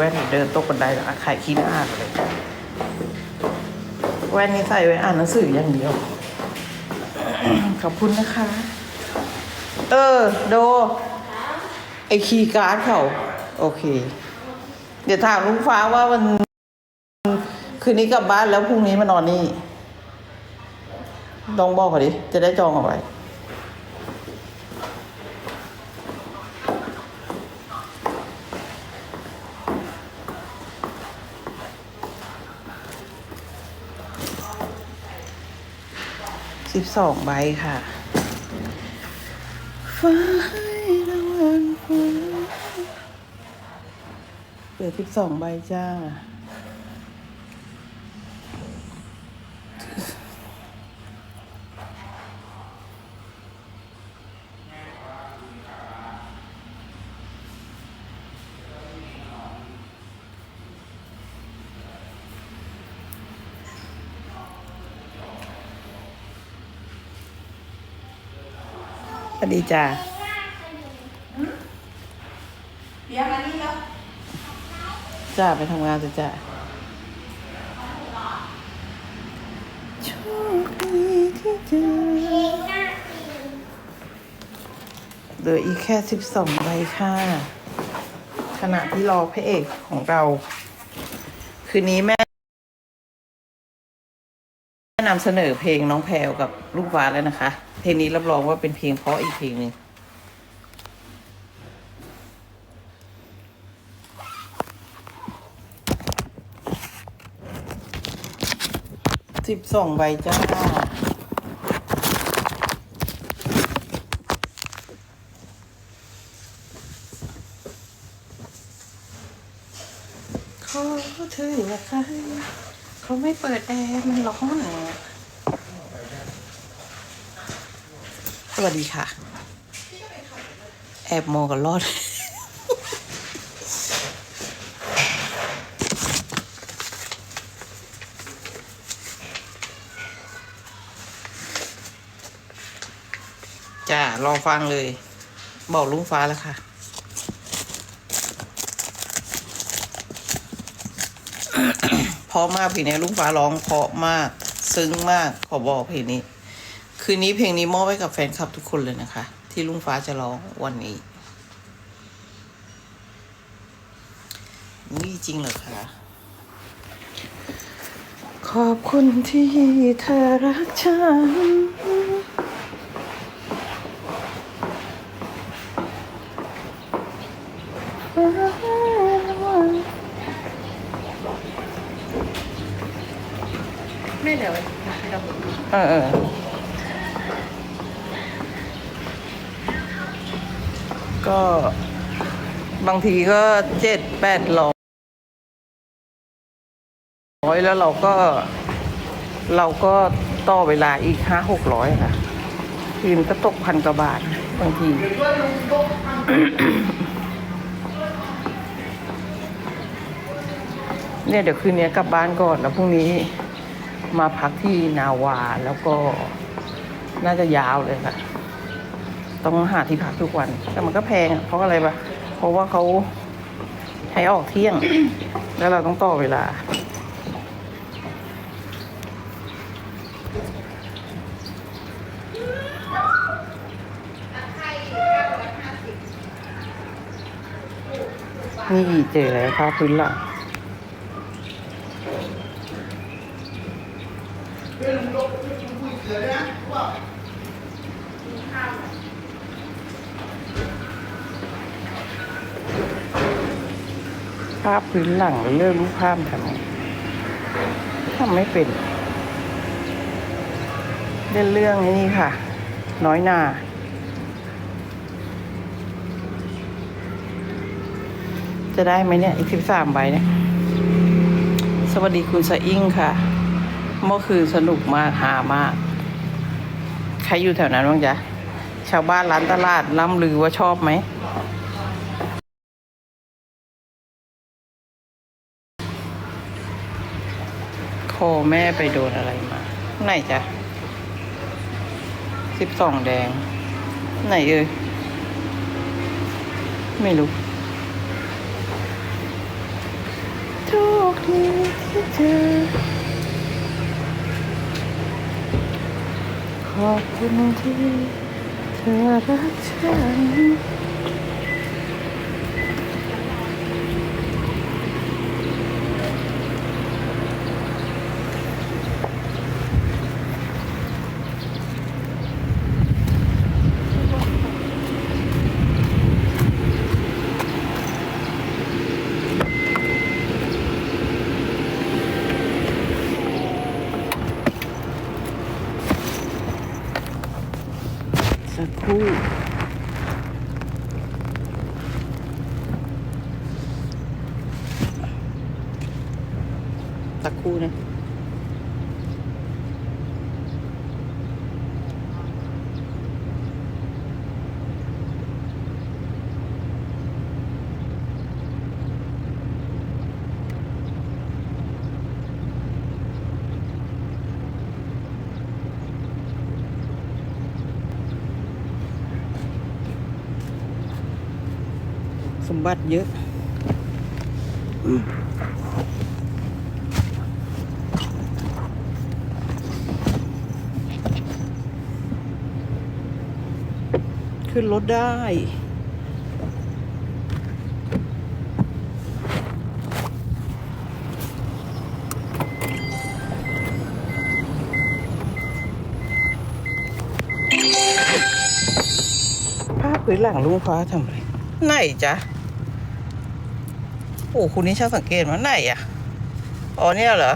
แว่นเดินตกบันไดแล้วขายขี้หน้าเลยแว่นนี้ใส่ไว้อ่านหนังสืออย่างเดียว ขอบคุณนะคะ เออ โด ไอคีการ์ดเขา โอเค เดี๋ยวถามลุงฟ้าว่าวัน คืนนี้กลับบ้านแล้วพรุ่งนี้มานอนนี่ลองบอกเขาดิ จะได้จองเอาไว้ สิบสองใบค่ะฟ้าให้ระวังเหลือสิบสองใบจ้า วัสดีจ้าเบียร์มานี่แล้วจ้าไปทำงานจ้ะจ้าโชคดีที่เจอเหลืออีกแค่สิบสองใบค่ะ ขณะที่รอพระเอกของเรา คืนนี้แม่แม่นำเสนอเพลงน้องแพรวกับลูกฟ้าแล้วนะคะ เพลงนี้รับรองว่าเป็นเพลงเพราะอีกเพลงหนึ่งสิบสองใบจ้าเขาเธออยู่กับใครเขาไม่เปิดแอร์มันร้อน สวัสดีค่ะ แอบมองกันรอด จ้ารองฟังเลย บอกลุงฟ้าแล้วค่ะเพราะมากเพลงนี้ลุงฟ้าร้องเพราะมาก ซึ้งมากขอบอกเพลงนี้ คืนนี้เพลงนี้มอบไว้กับแฟนคลับทุกคนเลยนะคะ ที่ลุงฟ้าจะร้องวันนี้นี่จริงเหรอคะ ขอบคุณที่เธอรักฉัน ไม่เดี๋ยวเออเออ ก็บางทีก็เจ็ดแปดร้อยแล้วเราก็ เราก็ต่อเวลาอีกห้าหกร้อยค่ะคืนก็ตกพันกว่าบาท บางทีเนี่ยเดี๋ยวคืนนี้กลับบ้านก่อนแล้วพรุ่งนี้มาพักที่นาวาแล้วก็น่าจะยาวเลยค่ะ ต้องหาที่พักทุกวัน แต่มันก็แพงอะเพราะอะไรปะเพราะว่าเขาให้ออกเที่ยง แล้วเราต้องต่อเวลา นี่เจอแล้วค่ะพื้นหลัง ภาพพื้นหลังเรื่องรูปภาพทำไงทำไม่เป็นเล่นเรื่องนี้ค่ะ น้อยหนาจะได้ไหมเนี่ย อีกสิบสามใบเนี่ย สวัสดีคุณสะอิ่งค่ะ เมื่อคืนสนุกมากหามาก ใครอยู่แถวนั้นบ้างจ๊ะ ชาวบ้านร้านตลาดล่ำลือว่าชอบไหม อแม่ไปโดนอะไรมา ไหนจ๊ะสิบสองแดง ไหนเอ่ยไม่รู้คดีที่เจอขอบคุณที่เธอรักฉัน สักครู่ สักครู่นะสมบัติเยอะ ขึ้นรถได้ ภาพพื้นหลังลุงฟ้าทำอะไรไหนจ๊ะ โอ้คุณนี่ช่างสังเกตมาไหนอะ อ๋อเนี่ยเหรอ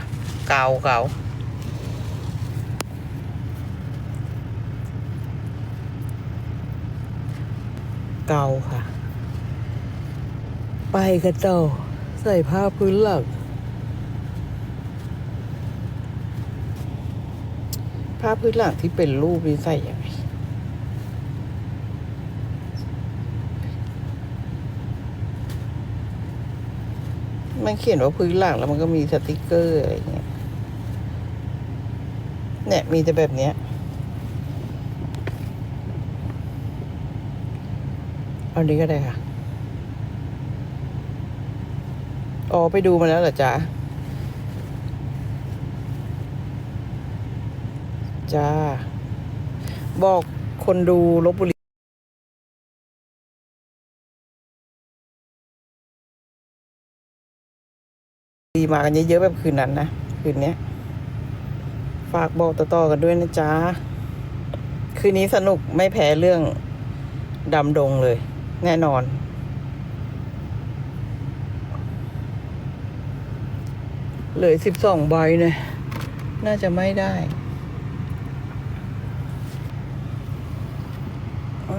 เกาเกา เกาค่ะ ไปกันต่อใส่ผ้าพื้นหลังผ้าพื้นหลังที่เป็นรูปนี่ใส่ยังไงมันเขียนว่าพื้นหลังแล้วมันก็มีสติกเกอร์อะไรอย่างเงี้ย เนี่ยมีแต่แบบเนี้ย เอานี้ก็ได้ค่ะ อ๋อ ไปดูมาแล้วเหรอจ๊ะ จ้า บอกคนดูลบบุรีดีมากันเยอะๆแบบคืนนั้นนะ คืนนี้ฝากบอกต่อๆกันด้วยนะจ๊ะ คืนนี้สนุกไม่แพ้เรื่องดำดงเลย แน่นอน เหลือสิบสองใบเนี่ย น่าจะไม่ได้โอ้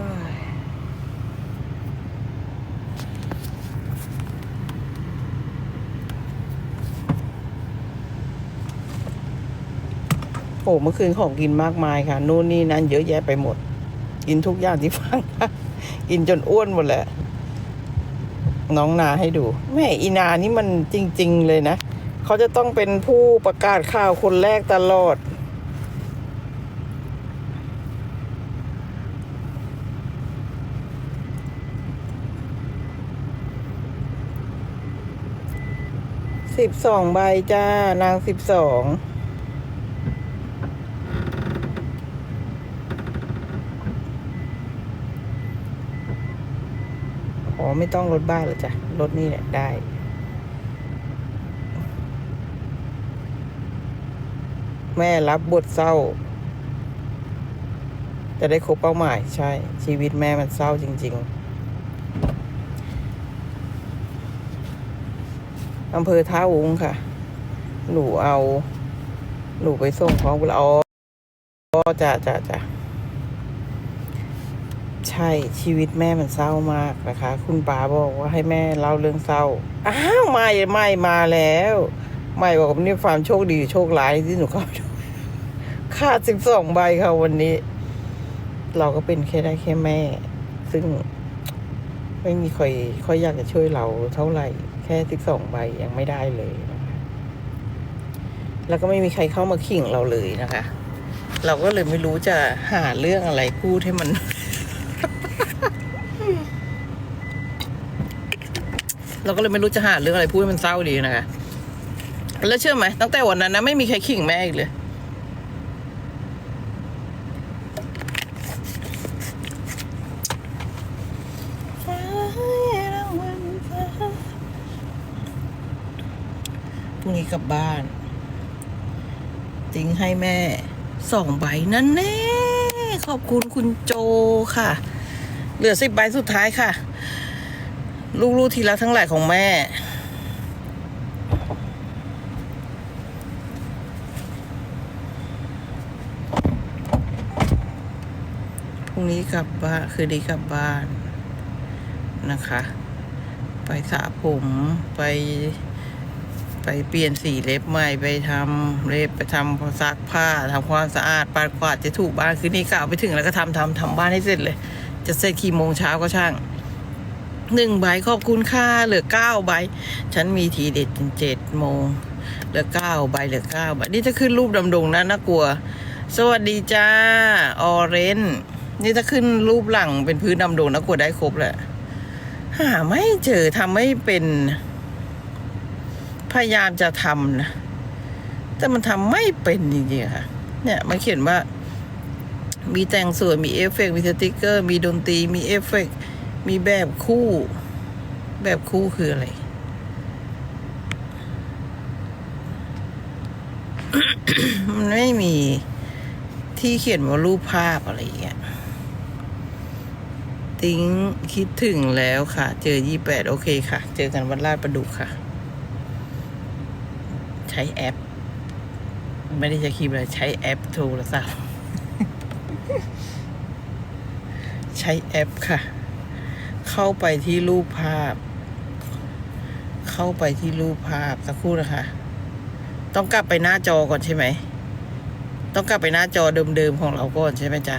โอ้เมื่อคืนของกินมากมายค่ะ นู่นนี่นั่นเยอะแยะไปหมด กินทุกอย่างที่ฟัง กินจนอ้วนหมดแหละน้องนาให้ดู แม่อีนานี่มันจริง ๆ เลยนะ เขาจะต้องเป็นผู้ประกาศข่าวคนแรกตลอด สิบสองใบจ้านางสิบสอง ไม่ต้องรถบ้านหรอจ้ะรถนี่แหละได้ แม่รับบทเศร้า จะได้ครบเป้าหมาย ใช่ ชีวิตแม่มันเศร้าจริง ๆอำเภอท่าวุ้งค่ะ หนูเอา หนูไปส่งของบุรอ๋อจ้ะจ้ะจ้ะ ใช่ชีวิตแม่มันเศร้ามากนะคะ คุณป๋าบอกว่าให้แม่เล่าเรื่องเศร้า อ้าวไม่ไม่มาแล้ว ไม่บอกว่านี่ความโชคดีโชคร้ายที่หนูเข้าขาดสิบสองใบค่ะวันนี้ เราก็เป็นแค่ได้แค่แม่ ซึ่งไม่มีใครค่อยอยากจะช่วยเราเท่าไหร่ แค่สิบสองใบยังไม่ได้เลยนะคะแล้วก็ไม่มีใครเข้ามาขิงเราเลยนะคะ เราก็เลยไม่รู้จะหาเรื่องอะไรพูดให้มัน เราก็เลยไม่รู้จะหาเรื่องอะไรพูดให้มันเศร้าดีนะคะแล้วเชื่อไหมตั้งแต่วันนั้นนะไม่มีใครขิงแม่อีกเลยพรุ่งนี้กลับบ้าน ติ้งให้แม่สองใบนั่นแน่ ขอบคุณคุณโจค่ะ เหลือสิบใบสุดท้ายค่ะ ลูกๆทีละทั้งหลายของแม่ พรุ่งนี้กลับบ้านคือดีกลับบ้านนะคะ ไปสระผมไป ไปเปลี่ยนสีเล็บใหม่ไปทำเล็บไปทำซักผ้าทำความสะอาดปาดกวาดจะถูบ้านคืนนี้กล่าวไปถึงแล้วก็ทำทำทำบ้านให้เสร็จเลย จะเสร็จกี่โมงเช้าก็ช่าง หนึ่งใบขอบคุณค่าเหลือเก้าใบ ฉันมีทีเด็ดจนเจ็ดโมงเหลือเก้าใบเหลือเก้าใบนี่จะขึ้นรูปดำดงนะน่ากลัว สวัสดีจ้าออเรนนี่ถ้าขึ้นรูปหลังเป็นพื้นดำดงน่ากลัวได้ครบแหละหาไม่เจอทำไม่เป็น พยายามจะทำนะแต่มันทำไม่เป็นจริงๆค่ะ เนี่ยมันเขียนว่า มีแต่งสวยมีเอฟเฟกต์มีสติกเกอร์ มีดนตรีมีเอฟเฟกต์ มีแบบคู่ แบบคู่คืออะไร มันไม่มีที่เขียนว่ารูปภาพอะไรอย่างเงี้ยติ้งคิดถึงแล้วค่ะ เจอยี่แปดโอเคค่ะ เจอกันวันลาดประดุกค่ะ ใช้แอป ไม่ได้ใช้ครีมเลยใช้แอปโทรศัพท์ใช้แอปค่ะ เข้าไปที่รูปภาพ เข้าไปที่รูปภาพสักครู่นะคะ ต้องกลับไปหน้าจอก่อนใช่ไหม ต้องกลับไปหน้าจอเดิมๆของเราก่อนใช่ไหมจ๊ะ